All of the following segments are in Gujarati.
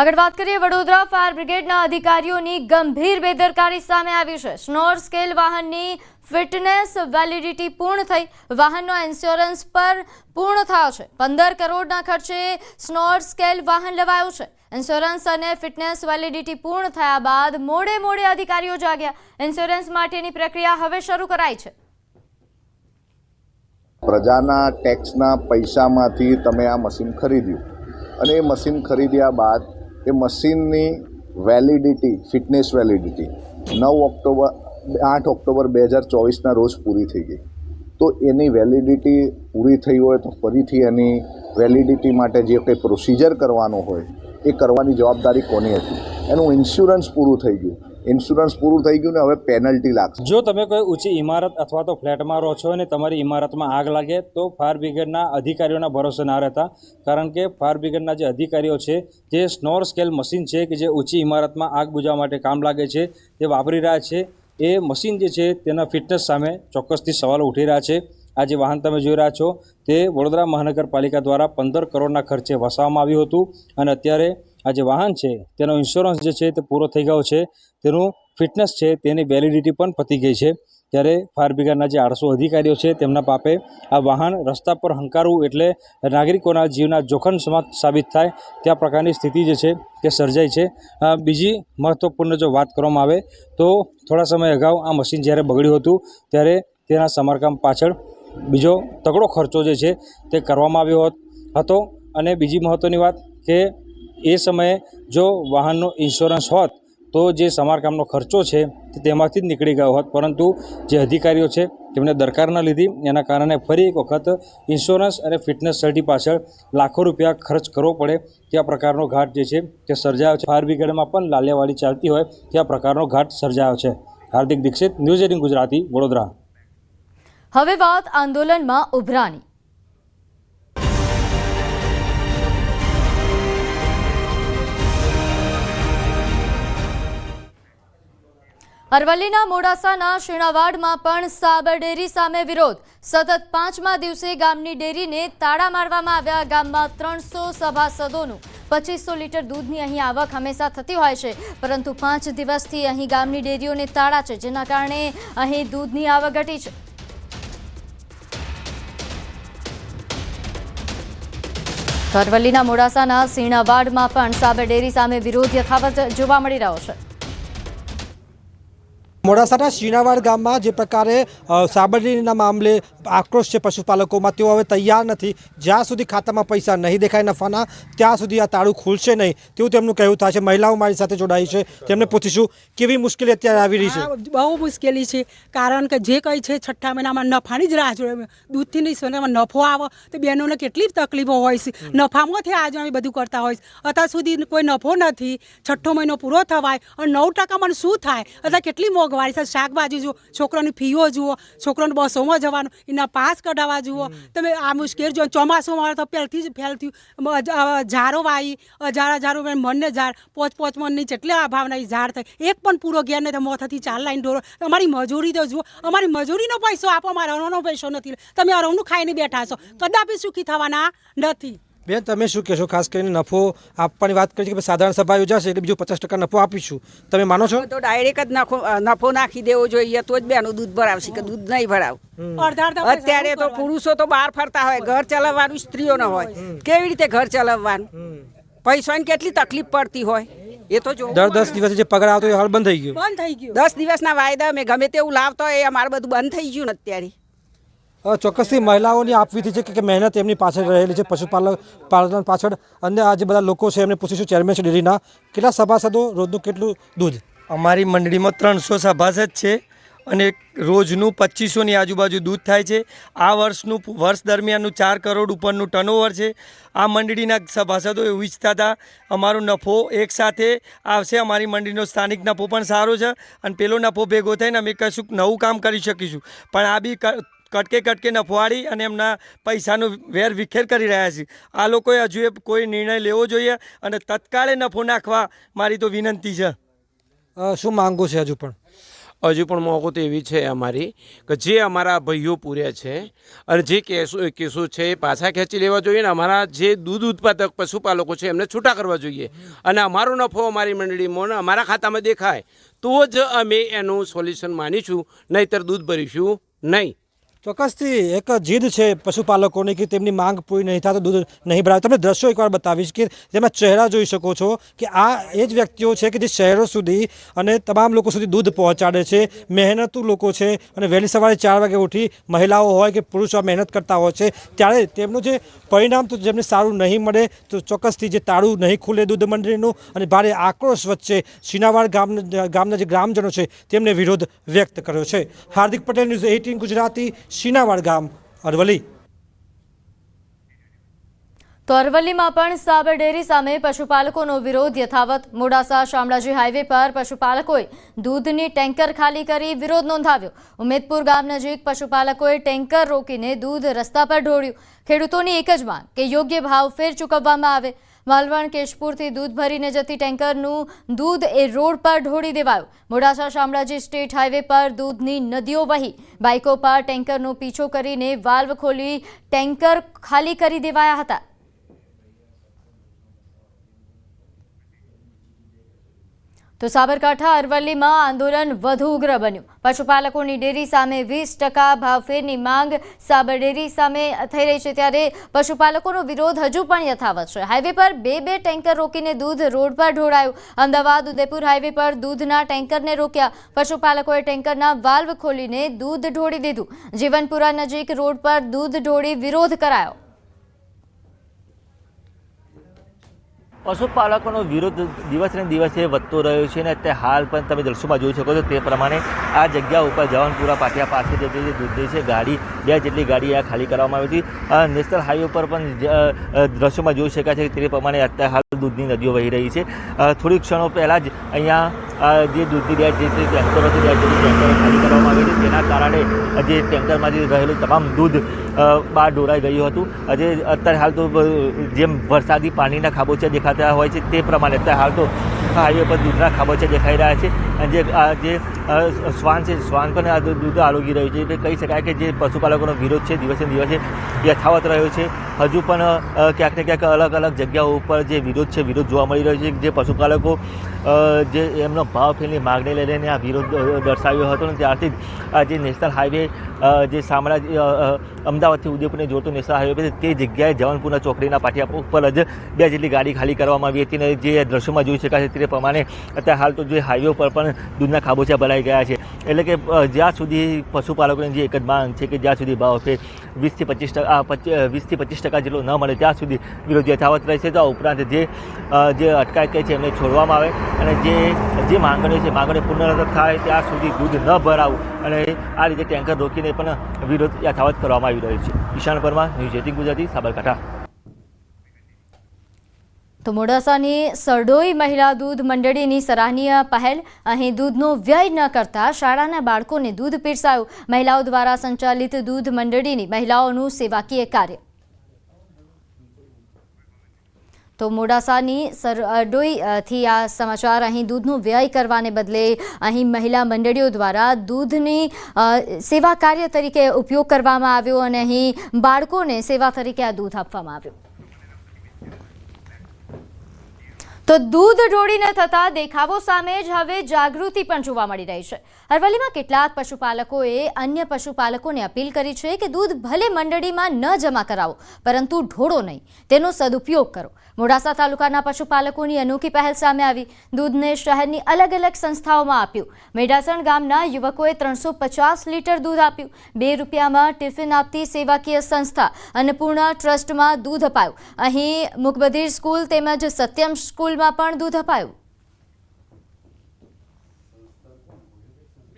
આગળ વાત કરીએ, વડોદરા ફાયર બ્રિગેડના અધિકારીઓની ગંભીર બેદરકારી સામે આવી છે. સ્નોર સ્કેલ વાહનની ફિટનેસ વેલિડિટી પૂર્ણ થઈ, વાહનનો ઇન્સ્યોરન્સ પર પૂર્ણ થયો છે. પંદર કરોડના ખર્ચે સ્નોર સ્કેલ વાહન લેવાયું છે. ઇન્સ્યોરન્સ અને ફિટનેસ વેલિડિટી પૂર્ણ થયા બાદ મોડે મોડે અધિકારીઓ જાગ્યા. ઇન્સ્યોરન્સ માટેની પ્રક્રિયા હવે શરૂ કરાઈ છે. પ્રજાના ટેક્સના પૈસામાંથી તમે આ મશીન ખરીદ્યું. અને એ મશીન ખરીદ્યા બાદ એ મશીનની વેલિડિટી ફિટનેસ વેલિડિટી નવ ઓક્ટોબર, આઠ ઓક્ટોબર બે હજાર ચોવીસના રોજ પૂરી થઈ ગઈ. તો એની વેલિડિટી પૂરી થઈ હોય તો ફરીથી એની વેલિડિટી માટે જે કંઈ પ્રોસિજર કરવાનો હોય, એ કરવાની જવાબદારી કોની હતી? એનું ઇન્સ્યોરન્સ પૂરું થઈ ગયું. ઇન્સ્યોરન્સ પૂરું થઈ ગયું ને હવે પેનલ્ટી લાગશે. જો તમે કોઈ ઊંચી ઇમારત અથવા તો ફ્લેટમાં રહો છો અને તમારી ઇમારતમાં આગ લાગે, તો ફાયર બ્રિગેડના અધિકારીઓના ભરોસે ના રહેતા. કારણ કે ફાયર બ્રિગેડના જે અધિકારીઓ છે જે સ્નોર સ્કેલ મશીન છે કે જે ઊંચી ઇમારતમાં આગ બુજાવવા માટે કામ લાગે છે, તે વાપરી રહ્યા છે. એ મશીન જે છે, તેના ફિટનેસ સામે ચોક્કસથી સવાલો ઉઠી રહ્યા છે. આ જે વાહન તમે જોઈ રહ્યા છો, તે વડોદરા મહાનગરપાલિકા દ્વારા પંદર કરોડના ખર્ચે વસાવવામાં આવ્યું હતું અને અત્યારે આ જે વાહન છે, તેનો ઇન્સ્યોરન્સ જે છે તે પૂરો થઈ ગયો છે. તેનું ફિટનેસ છે, તેની વેલિડિટી પણ પતી ગઈ છે. ત્યારે ફાયર બ્રિગેડના જે આઠસો અધિકારીઓ છે, તેમના પાપે આ વાહન રસ્તા પર હંકારવું એટલે નાગરિકોના જીવના જોખમ સાબિત થાય, ત્યાં પ્રકારની સ્થિતિ જે છે તે સર્જાઈ છે. બીજી મહત્ત્વપૂર્ણ જો વાત કરવામાં આવે, તો થોડા સમય અગાઉ આ મશીન જ્યારે બગડ્યું હતું, ત્યારે તેના સમારકામ પાછળ બીજો તગડો ખર્ચો જે છે તે કરવામાં આવ્યો હતો અને બીજી મહત્ત્વની વાત કે એ સમયે જો વાહનનો ઇન્સ્યોરન્સ હોત, તો જે સમારકામનો ખર્ચો છે, તે તેમાંથી જ નીકળી ગયો હોત. પરંતુ જે અધિકારીઓ છે તેમણે દરકાર ન લીધી એના કારણે ફરી એક વખત ઇન્સ્યોરન્સ અને ફિટનેસ સર્ટી પાછળ લાખો રૂપિયા ખર્ચ કરવો પડે. ત્યાં પ્રકારનો ઘાટ જે છે, તે સર્જાયો છે. ફાયર બ્રિગેડમાં પણ લાલિયાવાડી ચાલતી હોય, ત્યાં પ્રકારનો ઘાટ સર્જાયો છે. Hardik Dikshit, news eighteen Gujarati, Vadodara. હવે વાત આંદોલનમાં ઉભરાની અરવલ્લીના મોડાસાના શીણાવાડમાં પણ સાબર ડેરી સામે વિરોધ. સતત પાંચમા દિવસે ગામની ડેરીને તાળા મારવામાં આવ્યા. ગામમાં ત્રણસો સભાસદોનું પચીસો લીટર દૂધની અહીં આવક હંમેશા થતી હોય છે. પરંતુ પાંચ દિવસથી અહીં ગામની ડેરીઓને તાળા છે, જેના કારણે અહીં દૂધની આવક ઘટી છે. અરવલ્લીના મોડાસાના સીણાવાડમાં પણ સાબર ડેરી સામે વિરોધ યથાવત જોવા મળી રહ્યો છે. મોડાસાના શીણાવાડ ગામમાં જે પ્રકારે સાબરડીના મામલે આક્રોશ છે પશુપાલકોમાં તેઓ હવે તૈયાર નથી. જ્યાં સુધી ખાતામાં પૈસા નહીં દેખાય નફાના ત્યાં સુધી આ તાળું ખુલશે નહીં. તેવું તેમનું કહેવું થાય છે. મહિલાઓ મારી સાથે જોડાઈ છે. તેમને પૂછીશું કેવી મુશ્કેલી અત્યારે આવી રહી છે? બહુ મુશ્કેલી છે. કારણ કે જે કંઈ છે છઠ્ઠા મહિનામાં નફાની જ રાહ જોઈએ દૂધથી નહીં સોનામાં નફો આવે તો બહેનોને કેટલી તકલીફો હોય છે. નફામાંથી આજે અમે બધું કરતા હોય અત્યાર સુધી કોઈ નફો નથી. છઠ્ઠો મહિનો પૂરો થવાય અને નવ ટકામાં શું થાય? અત્યારે કેટલી છે શાકભાજી જુઓ છોકરાની ફીઓ જુઓ છોકરાને બસોમાં જવાનું એના પાસ કઢાવવા જુઓ. તમે આ મુશ્કેલ જો ચોમાસુમાં તો પહેલથી જ ફેલ થયું ઝારો વાઈ હજાર હજારો મનને ઝાડ પોચ પોચ મનની જેટલી આ ભાવના ઝાડ થાય એક પણ પૂરો ઘેર નહીં મોથાથી ચાર લાઈન ઢોરો. અમારી મજૂરી તો જુઓ અમારી મજૂરીનો પૈસો આપો અમારે અરવનો પૈસો નથી. તમે અરવનું ખાઈને બેઠા છો. કદાપી સુખી થવાના નથી. બેન તમે શું કહેશો? ખાસ કરીને નફો આપવાની વાત કરી છે કે સાધારણ સભા યોજાશે એટલે બીજું પચાસ ટકા નફો આપીશું. તમે માનો છો? તો ડાયરેક્ટ જ નફો નફો નાખી દેવો જોઈએ. તો જ બેનું દૂધ ભરાવશે કે દૂધ નહીં ભરાવ. અત્યારે તો પુરુષો તો બહાર ફરતા હોય. ઘર ચલાવવાનું સ્ત્રીઓને હોય. કેવી રીતે ઘર ચલાવવાનું? પૈસાની કેટલી તકલીફ પડતી હોય? એ તો જો દર દસ દિવસે જે પગાર આવતો એ હાલ બંધ થઈ ગયો. બંધ થઈ ગયો. દસ દિવસના વાયદા મેં ગમે તેવું લાવતો હોય એ અમારે બધું બંધ થઈ ગયું ને અત્યારે. ચોક્કસથી મહિલાઓની આપવીતી છે કે- મહેનત એમની પાછળ રહેલી છે પશુપાલક પાલન પાછળ. અને આ જે બધા લોકો છે, એમને પૂછીશું ચેરમેન છે ડેરીના, કેટલા સભાસદો રોજનું કેટલું દૂધ? અમારી મંડળીમાં ત્રણસો સભાસદ છે અને રોજનું પચીસોની આજુબાજુ દૂધ થાય છે. આ વર્ષનું વર્ષ દરમિયાનનું ચાર કરોડ ઉપરનું ટર્નઓવર છે. આ મંડળીના સભાસદો એવું ઈચ્છતા હતા, અમારો નફો એકસાથે આવશે, અમારી મંડળીનો સ્થાનિક નફો પણ સારો છે અને પેલો નફો ભેગો થઈને અમે કશું નવું કામ કરી શકીશું. પણ આ બી કટકે કટકે નફવાડી અને એમના પૈસાનો વેર વિખેર કરી રહ્યા છે. આ લોકોએ હજુ એ કોઈ નિર્ણય લેવો જોઈએ અને તત્કાળે નફો નાખવા મારી તો વિનંતી છે. શું માંગો છે હજુ પણ? હજુ પણ મોકો તો એવી છે અમારી કે જે અમારા ભાઈઓ પૂર્યા છે અને જે કેસો કેસો છે એ પાછા ખેંચી લેવા જોઈએ ને અમારા જે દૂધ ઉત્પાદક પશુપાલકો છે એમને છૂટા કરવા જોઈએ. અને અમારો નફો અમારી મંડળીમાં અમારા ખાતામાં દેખાય તો જ અમે એનું સોલ્યુશન માનીશું નહીતર દૂધ ભરીશું નહીં. ચોક્કસથી એક જીદ છે પશુપાલકોની કે તેમની માંગ પૂરી નહીં થાય તો દૂધ નહીં ભરાવે તમને દ્રશ્યો એકવાર બતાવીશ કે જેમાં ચહેરા જોઈ શકો છો કે આ એ જ વ્યક્તિઓ છે કે જે શહેરો સુધી અને તમામ લોકો સુધી દૂધ પહોંચાડે છે. મહેનતુ લોકો છે અને વહેલી સવારે ચાર વાગે ઉઠી મહિલાઓ હોય કે પુરુષો મહેનત કરતા હોય છે, ત્યારે તેમનું જે પરિણામ તો જેમને સારું નહીં મળે તો ચોક્કસથી જે તાળું નહીં ખુલે દૂધ મંડળીનું અને ભારે આક્રોશ વચ્ચે શીનાવાડ ગામ, ગામના જે ગ્રામજનો છે, તેમને વિરોધ વ્યક્ત કર્યો છે. હાર્દિક પટેલ ન્યૂઝ એઇટીન ગુજરાતી શીનાવાડ ગામ, અરવલ્લી. તો અરવલ્લીમાં પણ સાબર ડેરી સામે પશુપાલકોનો વિરોધ યથાવત. મોડાસા શામળાજી હાઈવે પર પશુપાલકોએ દૂધની ટેન્કર ખાલી કરી વિરોધ નોંધાવ્યો. ઉમેદપુર ગામ નજીક પશુપાલકોએ ટેન્કર રોકીને દૂધ રસ્તા પર ઢોળ્યું. ખેડૂતોની એક જ માંગ, કે યોગ્ય ભાવ ફેર ચૂકવવામાં આવે. માલવણ કેશપુરથી દૂધ ભરીને જતી ટેન્કરનું દૂધ એ રોડ પર ઢોળી દેવાયું. મોડાસા શામળાજી સ્ટેટ હાઈવે પર દૂધની નદીઓ વહી. બાઇકો પર ટેન્કરનો પીછો કરીને વાલ્વ ખોલી ટેન્કર ખાલી કરી દેવાયા હતા. તો સાબરકાંઠા અરવલ્લીમાં આંદોલન વધુ ઉગ્ર બન્યું. પશુપાલકોની ડેરી સામે વીસ ટકા ભાવફેરની માંગ સાબર ડેરી સામે થઈ રહી છે ત્યારે પશુપાલકોનો વિરોધ હજુ પણ યથાવત છે. હાઈવે પર બે બે ટેન્કર રોકીને દૂધ રોડ પર ઢોળાયું. અમદાવાદ, ઉદયપુર હાઈવે પર દૂધના ટેન્કરને રોક્યા. પશુપાલકોએ ટેન્કરના વાલ્વ ખોલીને દૂધ ઢોળી દીધું. જીવનપુરા નજીક રોડ પર દૂધ ઢોળી વિરોધ કરાયો. પશુપાલકોનો વિરોધ દિવસે ને દિવસે વધતો રહ્યો છે અને અત્યારે હાલ પણ તમે દ્રશ્યોમાં જોઈ શકો છો તે પ્રમાણે આ જગ્યા ઉપર જવાનપુરા પાટિયા પાસે જે દૂધ છે ગાડી, બે જેટલી ગાડી આ ખાલી કરવામાં આવી હતી. નેશનલ હાઈવે પર પણ દ્રશ્યોમાં જોઈ શકાય છે તે પ્રમાણે અત્યારે હાલ દૂધની નદીઓ વહી રહી છે. થોડીક ક્ષણો પહેલાં જ અહીંયા જે દૂધની બે જે છે, ટેન્કરો છે બે જેટલી ટેન્કરો ખાલી કરવામાં આવી હતી તેના કારણે જે ટેન્કરમાંથી રહેલું તમામ દૂધ બહાર ઢોળાઈ ગયું હતું. આજે અત્યારે હાલ તો જેમ વરસાદી પાણીના ખાબોચિયા દેખાતા હોય છે, તે પ્રમાણે અત્યારે હાલ તો હાઈવે પર દૂધના ખાબોચિયા દેખાઈ રહ્યા છે. અને જે જે શ્વાન છે, શ્વાન પણ આ દૂધ આરોગી રહ્યું છે. એટલે કહી શકાય કે જે પશુપાલકોનો વિરોધ છે, દિવસે દિવસે યથાવત રહ્યો છે. હજુ પણ ક્યાંક ને ક્યાંક અલગ અલગ જગ્યાઓ ઉપર જે વિરોધ છે વિરોધ જોવા મળી રહ્યો છે જે પશુપાલકો જે એમનો ભાવ ફેરની માગણી લઈને આ વિરોધ દર્શાવ્યો હતો અને ત્યારથી આ જે નેશનલ હાઈવે જે અ, અમદાવાદથી ઉદયપુરને જોડતો નેશનલ હાઈવે તે જગ્યાએ જવાનપુરના ચોકડીના પાટિયા ઉપર જ બે જેટલી ગાડી ખાલી કરવામાં આવી હતી અને જે દ્રશ્યોમાં જોઈ શકાય છે તે પ્રમાણે અત્યારે હાલ તો જે હાઈવે પર પણ દૂધના ખાબોચિયા ભરાઈ ગયા છે. એટલે કે જ્યાં સુધી પશુપાલકોની જે એક જ માંગ છે કે જ્યાં સુધી ભાવ ફેર વીસથી પચીસ ટકા વીસથી પચીસ ટકા જેટલો ન મળે ત્યાં સુધી વિરોધ યથાવત રહેશે તો ઉપરાંત જે જે અટકાયત છે એમને છોડવામાં આવે અને જે જે માંગણીઓ છે, માંગણીઓ પૂર્ણ થાય ત્યાં સુધી દૂધ ન ભરાવું અને આ રીતે ટેન્કર રોકીને પણ વિરોધ યથાવત કરવામાં આવી રહ્યો છે. Ishan Parmar, news eighteen Gujarati, Sabarkantha. તો મોડાસાની સરડોઈ મહિલા દૂધ મંડળીની સરાહનીય પહેલ, અહીં દૂધનો વ્યય ન કરતા શાળાના બાળકોને દૂધ પીરસાયું. મહિલાઓ દ્વારા સંચાલિત દૂધ મંડળીની મહિલાઓનું સેવાકીય કાર્ય. તો મોડાસાની સરડોઈથી આ સમાચાર, અહીં દૂધનો વ્યય કરવાને બદલે અહીં મહિલા મંડળીઓ દ્વારા દૂધની સેવા કાર્ય તરીકે ઉપયોગ કરવામાં આવ્યો અને અહીં બાળકોને સેવા તરીકે આ દૂધ આપવામાં આવ્યું. તો દૂધ ઢોળીને થતા દેખાવો સામે જ હવે જાગૃતિ પણ જોવા મળી રહી છે. અરવલ્લીમાં કેટલાક પશુપાલકોએ અન્ય પશુપાલકોને અપીલ કરી છે કે દૂધ ભલે મંડળીમાં ન જમા કરાવો, પરંતુ ઢોળો નહીં. તેનો સદુપયોગ કરો. મોડાસા તાલુકાના પશુપાલકોની અનોખી પહેલ સામે આવી. દૂધને શહેરની અલગ અલગ સંસ્થાઓમાં આપ્યું. મેડાસણ ગામના યુવકોએ ત્રણસો પચાસ લીટર દૂધ આપ્યું. બે રૂપિયામાં ટિફિન આપતી સેવાકીય સંસ્થા અન્નપૂર્ણા ટ્રસ્ટમાં દૂધ અપાયું. અહીં મુકબધીર સ્કૂલ તેમજ સત્યમ સ્કૂલમાં પણ દૂધ અપાયું.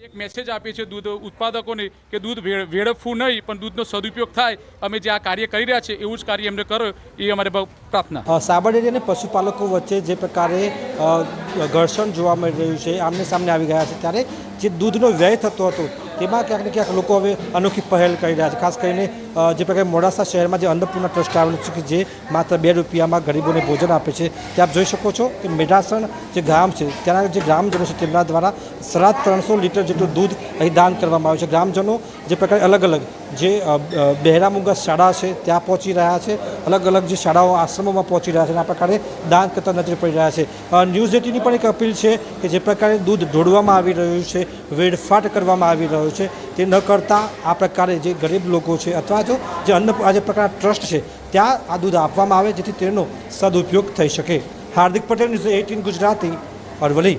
એક મેસેજ આપીએ છીએ દૂધ ઉત્પાદકોને કે દૂધ વેડ- વેડફવું નહીં પણ દૂધનો સદુપયોગ થાય. અમે જે આ કાર્ય કરી રહ્યા છે એવું જ કાર્ય એમને કરો એ અમારે બહુ પ્રાર્થના. સાબરડેરી અને પશુપાલકો વચ્ચે જે પ્રકારે ઘર્ષણ જોવા મળી રહ્યું છે આમને સામને આવી ગયા છે ત્યારે જે દૂધનો વ્યય થતો હતો, તેમાં ક્યાંક ને ક્યાંક લોકો હવે અનોખી પહેલ કરી રહ્યા છે. ખાસ કરીને જે પ્રકારે મોડાસા શહેરમાં જે અન્નપૂર્ણા ટ્રસ્ટ આવેલું છે કે જે માત્ર બે રૂપિયામાં ગરીબોને ભોજન આપે છે, તે આપ જોઈ શકો છો કે મેઢાસણ જે ગામ છે, ત્યાંના જે ગ્રામજનો છે, તેમના દ્વારા સાડા ત્રણસો લીટર જેટલું દૂધ અહીં દાન કરવામાં આવ્યું છે. ગ્રામજનો જે પ્રકારે અલગ અલગ જે બહેરામુંગા શાળા છે, ત્યાં પહોંચી રહ્યા છે. અલગ અલગ જે શાળાઓ આશ્રમોમાં પહોંચી રહ્યા છે આ પ્રકારે દાન કરતા નજરે પડી રહ્યા છે. ન્યૂઝ એટીની પણ એક અપીલ છે કે જે પ્રકારે દૂધ ઢોળવામાં આવી રહ્યું છે, વેડફાટ કરવામાં આવી રહ્યો છે, તે ન કરતાં આ પ્રકારે જે ગરીબ લોકો છે અથવા તો જે અન્ન, આ જે પ્રકારના ટ્રસ્ટ છે, ત્યાં આ દૂધ આપવામાં આવે જેથી તેનો સદુપયોગ થઈ શકે. Hardik Patel, news eighteen Gujarati Aravalli